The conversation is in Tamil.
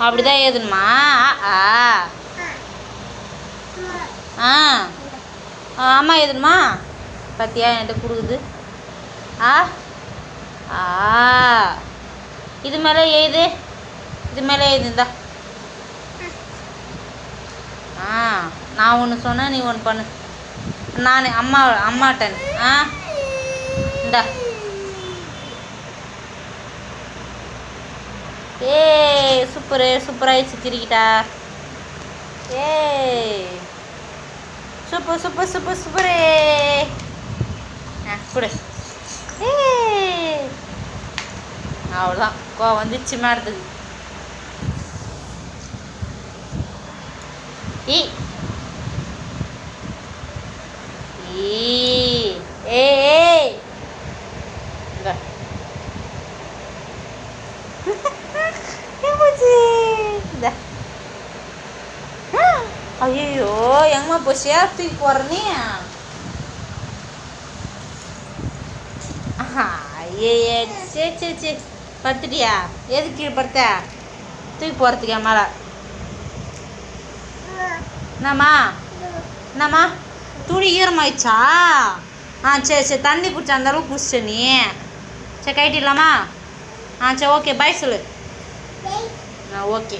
அப்படிதான் எழுதணுமா? ஆ ஆ. ஆ. அம்மா ஏதுணுமா பார்த்தியா என்கிட்ட கொடுக்குது. ஆ. ஆ. இது மேலே எழுது. இது மேலே எழுதுந்தா ஆ. நான் ஒன்று சொன்னேன் நீ ஒன்று பண்ணு. நான் அம்மா அம்மாட்டன் ஆ. இந்தா. ஏ சூப்பரு சூப்பராகிடுச்சு கிரிக்கிட்டா ஏ சூப்பர் சூப்பர் சூப்பர் சூப்பரே. ஆ கொடு. ஏ அவ்வளோதான் கோ வந்துச்சு மேடத்துக்கு ஈ இந்தா ஐயோ எங்கம்மா போச்சியா தூக்கி போடுற நீ ஐயே சரி சரி சரி படுத்துட்டியா எதுக்கு கீழே படுத்த தூக்கி போகிறதுக்கு மேலே என்னம்மா என்னம்மா துணி ஈரமாயிடுச்சா ஆ சரி சரி தண்ணி குடிச்சா அந்த அளவுக்கு குடிச்ச நீ சரி கைட்டிடலாமா ஆ சரி ஓகே பாய் சொல்லு ஆ ஓகே